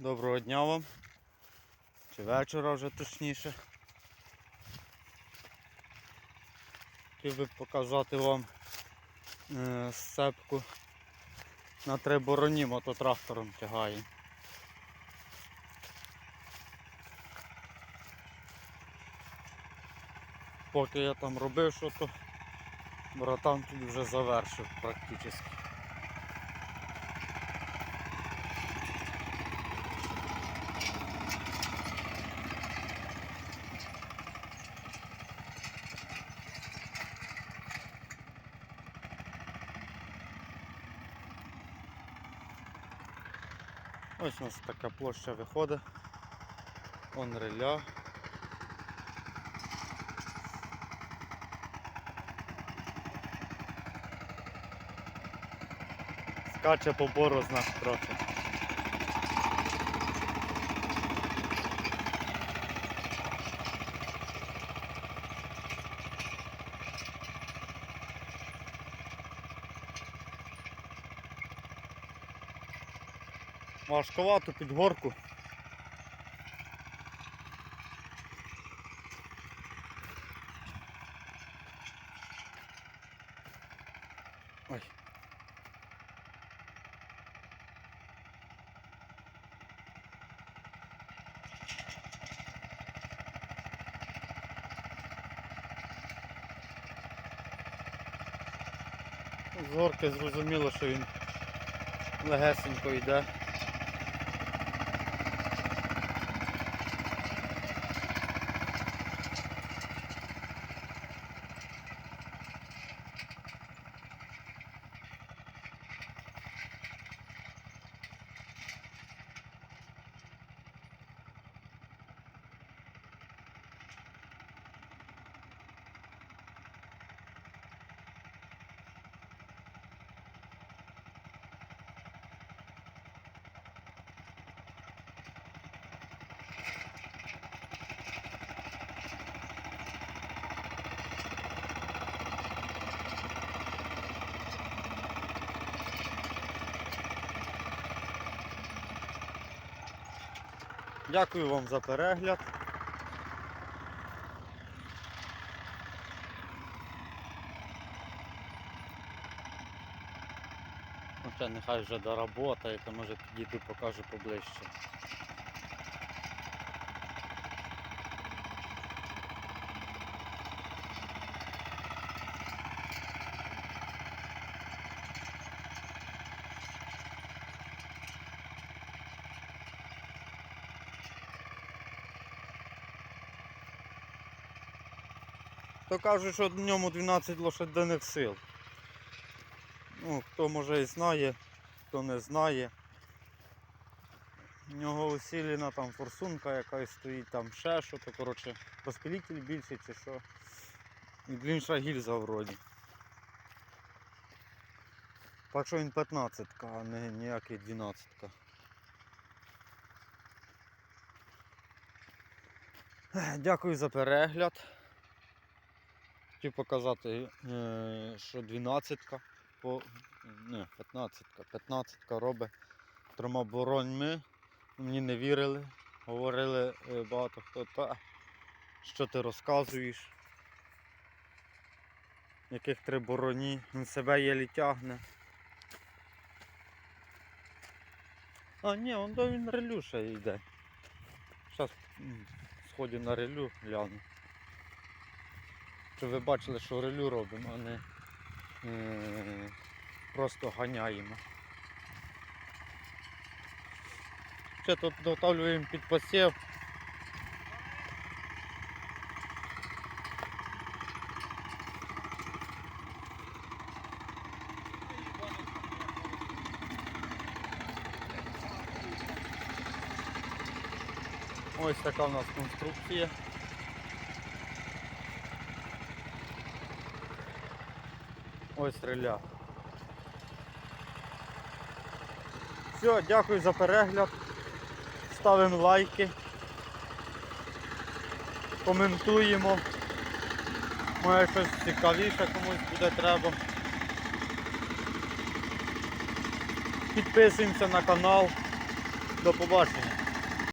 Доброго дня вам. Чи вечора вже точніше. Хотів би показати вам е, сцепку на три бороні мототрактором тягає. Поки я там робив що то, братан тут вже завершив практично. Ось у нас така площа виходить. Он реля. Скаче по нас трохи. Важковато під горку. Ой. З горки зрозуміло, що він легесенько йде. Дякую вам за перегляд. Хоча нехай вже доработає, то може підійду покажу поближче. То кажуть, що в ньому 12 лошадиних сил. Ну, хто може і знає, хто не знає. У нього усилена там форсунка якась стоїть, там ще що то, коротше, розпилитель більший чи що. І длінша гільза вроді. Так що він 15, а не ніякий 12. Дякую за перегляд. Хотів показати, е, що 12 по не, 15 15 робить трьома бороньми. Мені не вірили. Говорили е, багато хто, та що ти розказуєш. Яких три бороні, він себе єлі тягне. А, ні, он до він релю ще йде. Зараз сходю на релю, гляну. Щоб ви бачили, що релю робимо, а не е, просто ганяємо. Ще тут доготовлюємо під посів. Ось така у нас конструкція. Ось стріля. Все, дякую за перегляд. Ставимо лайки. Коментуємо. Може щось цікавіше комусь буде треба. Підписуємося на канал. До побачення.